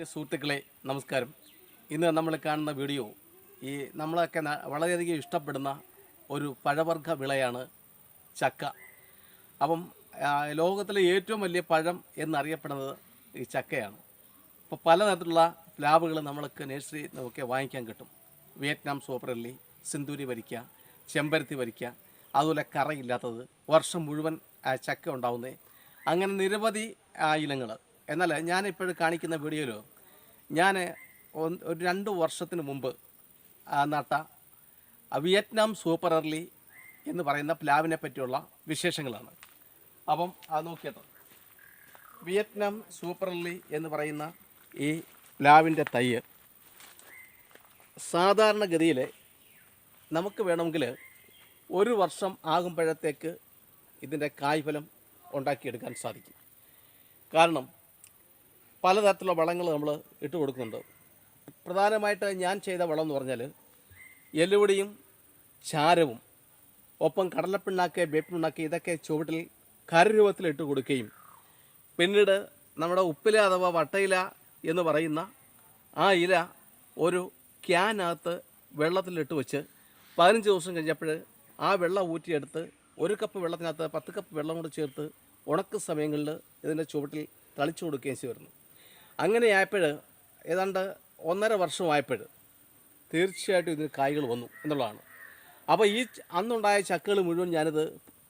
എന്റെ സുഹൃത്തുക്കളെ നമസ്കാരം. ഇന്ന് നമ്മൾ കാണുന്ന വീഡിയോ ഈ നമ്മളൊക്കെ വളരെയധികം ഇഷ്ടപ്പെടുന്ന ഒരു പഴവർഗ വിളയാണ് ചക്ക. അപ്പം ലോകത്തിലെ ഏറ്റവും വലിയ പഴം എന്നറിയപ്പെടുന്നത് ഈ ചക്കയാണ്. അപ്പോൾ പലതരത്തിലുള്ള ലാബുകൾ നമ്മൾക്ക് നേഴ്സറി ഒക്കെ വാങ്ങിക്കാൻ കിട്ടും. വിയറ്റ്നാം സൂപ്പറല്ലി സിന്ദൂരി വരിക്ക ചെമ്പരത്തി വരിക്ക അതുപോലെ കറയില്ലാത്തത് വർഷം മുഴുവൻ ചക്ക ഉണ്ടാവുന്നത് അങ്ങനെ നിരവധി ഇനങ്ങൾ എന്നാൽ ഞാനിപ്പോഴും കാണിക്കുന്ന വീഡിയോയിൽ ഞാൻ ഒരു രണ്ട് വർഷത്തിന് മുമ്പ് നട്ട വിയറ്റ്നാം സൂപ്പർ എർലി എന്ന് പറയുന്ന പ്ലാവിനെ പറ്റിയുള്ള വിശേഷങ്ങളാണ്. അപ്പം അത് നോക്കിയത് വിയറ്റ്നാം സൂപ്പർ എർലി എന്ന് പറയുന്ന ഈ പ്ലാവിന്റെ തൈ സാധാരണഗതിയിൽ നമുക്ക് വേണമെങ്കിൽ ഒരു വർഷം ആകുമ്പോഴത്തേക്ക് ഇതിന്റെ കായ്ഫലം ഉണ്ടാക്കിയെടുക്കാൻ സാധിക്കും. കാരണം പലതരത്തിലുള്ള വളങ്ങൾ നമ്മൾ ഇട്ട് കൊടുക്കുന്നുണ്ട്. പ്രധാനമായിട്ട് ഞാൻ ചെയ്ത വളം എന്ന് പറഞ്ഞാൽ എല്ലുപൊടിയും ചാരവും ഒപ്പം കടലപ്പിണ്ണാക്ക് വേപ്പിണ്ണാക്ക് ഇതൊക്കെ ചുവട്ടിൽ കരരൂപത്തിൽ ഇട്ട് കൊടുക്കുകയും പിന്നീട് നമ്മുടെ ഉപ്പില അഥവാ വട്ടയില എന്ന് പറയുന്ന ആ ഇല ഒരു ക്യാനകത്ത് വെള്ളത്തിലിട്ട് വെച്ച് പതിനഞ്ച് ദിവസം കഴിഞ്ഞപ്പോൾ ആ വെള്ളം ഊറ്റിയെടുത്ത് ഒരു കപ്പ് വെള്ളത്തിനകത്ത് പത്ത് കപ്പ് വെള്ളം കൂടി ചേർത്ത് ഉണക്ക് സമയങ്ങളിൽ ഇതിന്റെ ചുവട്ടിൽ തളിച്ചു കൊടുക്കുകയും ചെയ്തിരുന്നു. അങ്ങനെയായപ്പോൾ ഏതാണ്ട് ഒന്നര വർഷമായപ്പോൾ തീർച്ചയായിട്ടും ഇതിന് കായ്കൾ വന്നു എന്നുള്ളതാണ്. അപ്പോൾ ഈ അന്നുണ്ടായ ചക്കകൾ മുഴുവൻ ഞാനിത്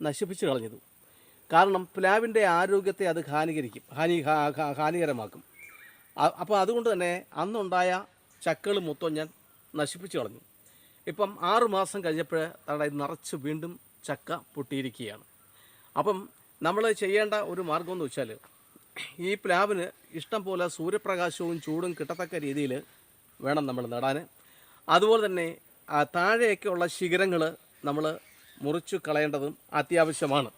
നശിപ്പിച്ച് കളഞ്ഞത്. കാരണം പ്ലാവിന്റെ ആരോഗ്യത്തെ അത് ഹാനികരിക്കും ഹാനി ഹാനികരമാക്കും. അപ്പോൾ അതുകൊണ്ട് തന്നെ അന്നുണ്ടായ ചക്കകൾ മൊത്തം ഞാൻ നശിപ്പിച്ച് കളഞ്ഞു. ഇപ്പം ആറ് മാസം കഴിഞ്ഞപ്പോൾ ഇത് നിറച്ച് വീണ്ടും ചക്ക പൊട്ടിയിരിക്കുകയാണ്. അപ്പം നമ്മൾ ചെയ്യേണ്ട ഒരു മാർഗം എന്ന് വെച്ചാൽ ഈ പ്ലാവിന് ഇഷ്ടം പോലെ സൂര്യപ്രകാശവും ചൂടും കിട്ടത്തക്ക രീതിയിൽ വേണം നമ്മൾ നടാൻ. അതുപോലെ തന്നെ താഴെയൊക്കെയുള്ള ശിഖരങ്ങൾ നമ്മൾ മുറിച്ചു കളയേണ്ടതും അത്യാവശ്യമാണ്.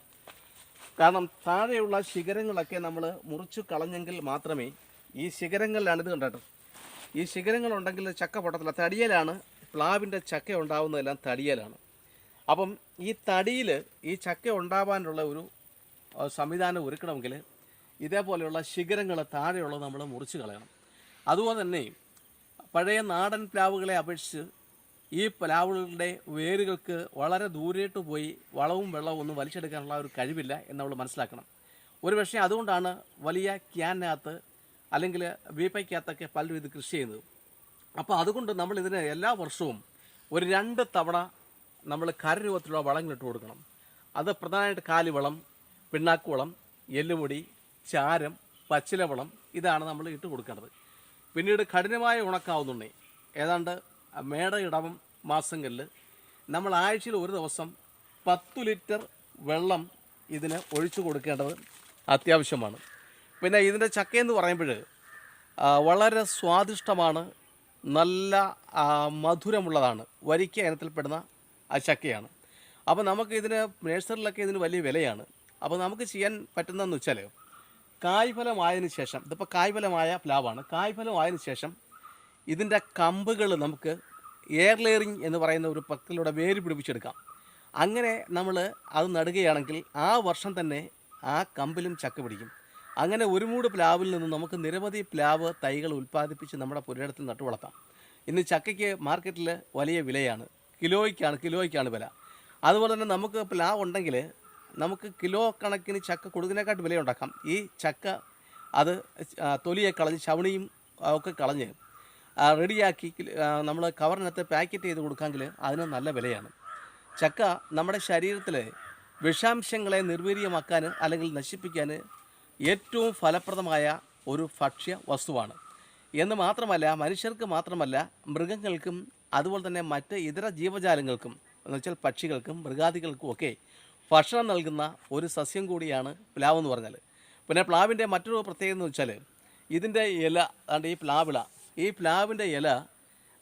കാരണം താഴെയുള്ള ശിഖരങ്ങളൊക്കെ നമ്മൾ മുറിച്ചു കളഞ്ഞെങ്കിൽ മാത്രമേ ഈ ശിഖരങ്ങളിലാണ് ഇത് ഈ ശിഖരങ്ങളുണ്ടെങ്കിൽ ചക്ക പൊട്ടത്തില്ല. തടിയലാണ് പ്ലാവിന്റെ ചക്ക ഉണ്ടാവുന്നതെല്ലാം തടിയലാണ്. അപ്പം ഈ തടിയിൽ ഈ ചക്ക ഉണ്ടാവാനുള്ള ഒരു സംവിധാനം ഒരുക്കണമെങ്കിൽ ഇതേപോലെയുള്ള ശിഖരങ്ങൾ താഴെയുള്ള നമ്മൾ മുറിച്ച് കളയണം. അതുപോലെ തന്നെ പഴയ നാടൻ പ്ലാവുകളെ അപേക്ഷിച്ച് ഈ പ്ലാവുകളുടെ വേരുകൾക്ക് വളരെ ദൂരേട്ട് പോയി വളവും വെള്ളവും ഒന്നും വലിച്ചെടുക്കാനുള്ള ഒരു കഴിവില്ല എന്ന് നമ്മൾ മനസ്സിലാക്കണം. ഒരു പക്ഷേ അതുകൊണ്ടാണ് വലിയ ക്യാനകത്ത് അല്ലെങ്കിൽ വീപ്പയ്ക്കകത്തൊക്കെ പലരും ഇത് കൃഷി ചെയ്യുന്നത്. അപ്പോൾ അതുകൊണ്ട് നമ്മൾ ഇതിന് എല്ലാ വർഷവും ഒരു രണ്ട് തവണ നമ്മൾ കരരൂപത്തിലുള്ള വളങ്ങൾ ഇട്ട് കൊടുക്കണം. അത് പ്രധാനമായിട്ട് കാലിവളം പിണ്ണാക്കുവളം എല്ലുപൊടി ചാരം പച്ചിലവളം ഇതാണ് നമ്മൾ ഇട്ട് കൊടുക്കേണ്ടത്. പിന്നീട് കഠിനമായ ഉണക്കാവുന്നുണ്ണി. ഏതാണ്ട് മേട ഇടവം മാസങ്ങളിൽ നമ്മൾ ആഴ്ചയിൽ ഒരു ദിവസം പത്തു ലിറ്റർ വെള്ളം ഇതിന് ഒഴിച്ചു കൊടുക്കേണ്ടത് അത്യാവശ്യമാണ്. പിന്നെ ഇതിന്റെ ചക്കയെന്ന് പറയുമ്പോൾ വളരെ സ്വാദിഷ്ടമാണ് നല്ല മധുരമുള്ളതാണ്. വരിക്ക ഇനത്തിൽപ്പെടുന്ന ആ ചക്കയാണ്. അപ്പോൾ നമുക്ക് ഇതിന് നഴ്സറിലൊക്കെ ഇതിന് വലിയ വിലയാണ്. അപ്പോൾ നമുക്ക് ചെയ്യാൻ പറ്റുന്നതെന്ന് വെച്ചാൽ കായ്ഫലമായതിനു ശേഷം ഇതിപ്പോൾ കായ്ഫലമായ പ്ലാവാണ്. കായ്ഫലമായതിനു ശേഷം ഇതിന്റെ കമ്പുകൾ നമുക്ക് എയർ ലെയറിങ് എന്ന് പറയുന്ന ഒരു പക്കലൂടെ വേര് പിടിപ്പിച്ചെടുക്കാം. അങ്ങനെ നമ്മൾ അത് നടുകയാണെങ്കിൽ ആ വർഷം തന്നെ ആ കമ്പിലും ചക്ക പിടിക്കും. അങ്ങനെ ഒരു മൂട് പ്ലാവിൽ നിന്ന് നമുക്ക് നിരവധി പ്ലാവ് തൈകൾ ഉൽപ്പാദിപ്പിച്ച് നമ്മുടെ പുരയിടത്തിൽ നട്ടു വളർത്താം. ഇന്ന് ചക്കയ്ക്ക് മാർക്കറ്റിൽ വലിയ വിലയാണ്. കിലോയ്ക്കാണ് കിലോയ്ക്കാണ് വില. അതുപോലെ തന്നെ നമുക്ക് പ്ലാവ് ഉണ്ടെങ്കിൽ നമുക്ക് കിലോ കണക്കിന് ചക്ക കൊടുക്കുന്നതിനെക്കാട്ട് വിലയുണ്ടാക്കാം. ഈ ചക്ക അത് തൊലിയെ കളഞ്ഞ് ചവണിയും ഒക്കെ കളഞ്ഞ് റെഡിയാക്കി നമ്മൾ കവറിനകത്ത് പാക്കറ്റ് ചെയ്ത് കൊടുക്കാമെങ്കിൽ അതിന് നല്ല വിലയാണ്. ചക്ക നമ്മുടെ ശരീരത്തിൽ വിഷാംശങ്ങളെ നിർവീര്യമാക്കാൻ അല്ലെങ്കിൽ നശിപ്പിക്കാൻ ഏറ്റവും ഫലപ്രദമായ ഒരു ഭക്ഷ്യ വസ്തുവാണ്. എന്ന് മാത്രമല്ല മനുഷ്യർക്ക് മാത്രമല്ല മൃഗങ്ങൾക്കും അതുപോലെ തന്നെ മറ്റ് ഇതര ജീവജാലങ്ങൾക്കും എന്നുവെച്ചാൽ പക്ഷികൾക്കും മൃഗാദികൾക്കും ഒക്കെ ഭക്ഷണം നൽകുന്ന ഒരു സസ്യം കൂടിയാണ് പ്ലാവ് എന്ന് പറഞ്ഞാൽ പിന്നെ പ്ലാവിന്റെ മറ്റൊരു പ്രത്യേകത എന്ന് വെച്ചാൽ ഇതിന്റെ ഇല അതാണ്ട് ഈ പ്ലാവിള ഈ പ്ലാവിന്റെ ഇല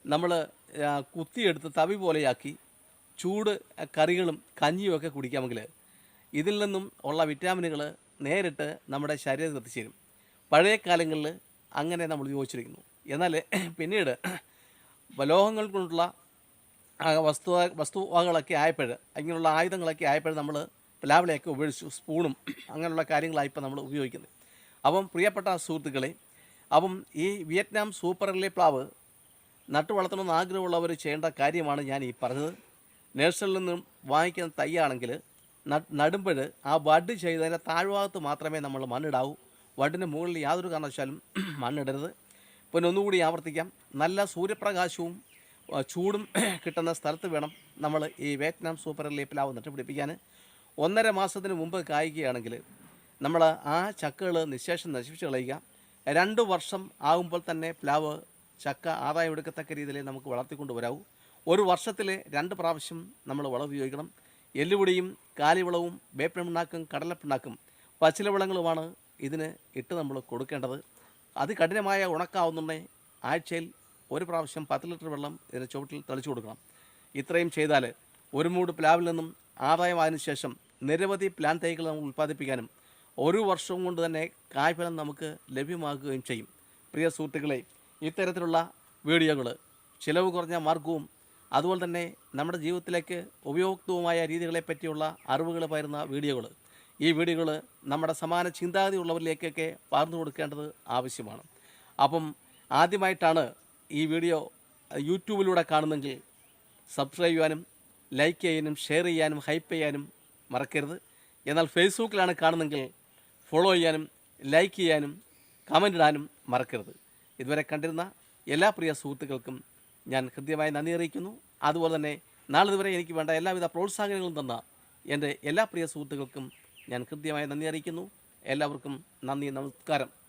നമ്മൾ കുത്തിയെടുത്ത് തവി പോലെയാക്കി ചൂട് കറികളും കഞ്ഞിയും ഒക്കെ കുടിക്കാമെങ്കിൽ ഇതിൽ നിന്നും ഉള്ള വിറ്റാമിനുകൾ നേരിട്ട് നമ്മുടെ ശരീരത്തിൽ എത്തിച്ചേരും. പഴയ കാലങ്ങളിൽ അങ്ങനെ നമ്മൾ ഉപയോഗിച്ചിരിക്കുന്നു എന്നാൽ പിന്നീട് ലോഹങ്ങൾ കൊണ്ടുള്ള വസ്തു വസ്തുവകളൊക്കെ ആയപ്പോൾ അങ്ങനെയുള്ള ആയുധങ്ങളൊക്കെ ആയപ്പോൾ നമ്മൾ പ്ലാവിളയൊക്കെ ഉപയോഗിച്ചു സ്പൂണും അങ്ങനെയുള്ള കാര്യങ്ങളായി ഇപ്പോൾ നമ്മൾ ഉപയോഗിക്കുന്നത് അപ്പം പ്രിയപ്പെട്ട സുഹൃത്തുക്കളെ അപ്പം ഈ വിയറ്റ്നാം സൂപ്പർ റിലി പ്ലാവ് നട്ടു വളർത്തണമെന്ന് ആഗ്രഹമുള്ളവർ ചെയ്യേണ്ട കാര്യമാണ് ഞാൻ ഈ പറഞ്ഞത്. നേഴ്സറിൽ നിന്നും വാങ്ങിക്കുന്ന തൈയാണെങ്കിൽ നടുമ്പോൾ ആ വഡ് ചെയ്തതിന്റെ താഴ്ഭാഗത്ത് മാത്രമേ നമ്മൾ മണ്ണിടാവൂ. വഡിന് മുകളിൽ യാതൊരു കാരണവശാലും മണ്ണിടരുത്. പിന്നെ ഒന്നുകൂടി ആവർത്തിക്കാം. നല്ല സൂര്യപ്രകാശവും ചൂടും കിട്ടുന്ന സ്ഥലത്ത് വേണം നമ്മൾ ഈ വിയറ്റ്നാം സൂപ്പർ എർലി പ്ലാവ് നട്ടുപിടിപ്പിക്കാൻ ഒന്നര മാസത്തിന് മുമ്പ് കായ്ക്കുകയാണെങ്കിൽ നമ്മൾ ആ ചക്കകൾ നിശേഷം നശിപ്പിച്ച് കളയുക. രണ്ട് വർഷം ആകുമ്പോൾ തന്നെ പ്ലാവ് ചക്ക ആദായം എടുക്കത്തക്ക രീതിയിൽ നമുക്ക് വളർത്തിക്കൊണ്ട് വരാവൂ. ഒരു വർഷത്തിൽ രണ്ട് പ്രാവശ്യം നമ്മൾ വളം ഉപയോഗിക്കണം. എല്ലുപൊടിയും കാലിവളവും വേപ്പിണ്ണാക്കും കടലപ്പിണ്ണാക്കും പച്ചിലവളങ്ങളുമാണ് ഇതിന് ഇട്ട് നമ്മൾ കൊടുക്കേണ്ടത്. അത് കഠിനമായ ഉണക്കാവുന്നുണ്ടെങ്കിൽ ആഴ്ചയിൽ ഒരു പ്രാവശ്യം പത്ത് ലിറ്റർ വെള്ളം ഇതിന്റെ ചുവട്ടിൽ തളിച്ചു കൊടുക്കണം. ഇത്രയും ചെയ്താൽ ഒരു മൂട് പ്ലാവിൽ നിന്നും ആദായമായതിനു ശേഷം നിരവധി പ്ലാൻ തൈകൾ നമുക്ക് ഉൽപ്പാദിപ്പിക്കാനും ഒരു വർഷം കൊണ്ട് തന്നെ കായ്ഫലം നമുക്ക് ലഭ്യമാക്കുകയും ചെയ്യും. പ്രിയ സുഹൃത്തുക്കളെ ഇത്തരത്തിലുള്ള വീഡിയോകൾ ചിലവ് കുറഞ്ഞ മാർഗവും അതുപോലെ തന്നെ നമ്മുടെ ജീവിതത്തിലേക്ക് ഉപയോക്തവുമായ രീതികളെ പറ്റിയുള്ള അറിവുകൾ പകരുന്ന വീഡിയോകൾ ഈ വീഡിയോകൾ നമ്മുടെ സമാന ചിന്താഗതി ഉള്ളവരിലേക്കൊക്കെ പകർന്നു കൊടുക്കേണ്ടത് ആവശ്യമാണ്. അപ്പം ആദ്യമായിട്ടാണ് ഈ വീഡിയോ യൂട്യൂബിലൂടെ കാണുന്നെങ്കിൽ സബ്സ്ക്രൈബ് ചെയ്യാനും ലൈക്ക് ചെയ്യാനും ഷെയർ ചെയ്യാനും ഹൈപ്പ് ചെയ്യാനും മറക്കരുത്. എന്നാൽ ഫേസ്ബുക്കിലാണ് കാണുന്നെങ്കിൽ ഫോളോ ചെയ്യാനും ലൈക്ക് ചെയ്യാനും കമന്റ് ഇടാനും മറക്കരുത്. ഇതുവരെ കണ്ടിരുന്ന എല്ലാ പ്രിയ സുഹൃത്തുക്കൾക്കും ഞാൻ ഹൃദ്യമായി നന്ദി അറിയിക്കുന്നു. അതുപോലെ തന്നെ നാളെ ഇതുവരെ എനിക്ക് വേണ്ട എല്ലാവിധ പ്രോത്സാഹനങ്ങളും തന്ന എന്റെ എല്ലാ പ്രിയ സുഹൃത്തുക്കൾക്കും ഞാൻ ഹൃദ്യമായി നന്ദി അറിയിക്കുന്നു. എല്ലാവർക്കും നന്ദി നമസ്കാരം.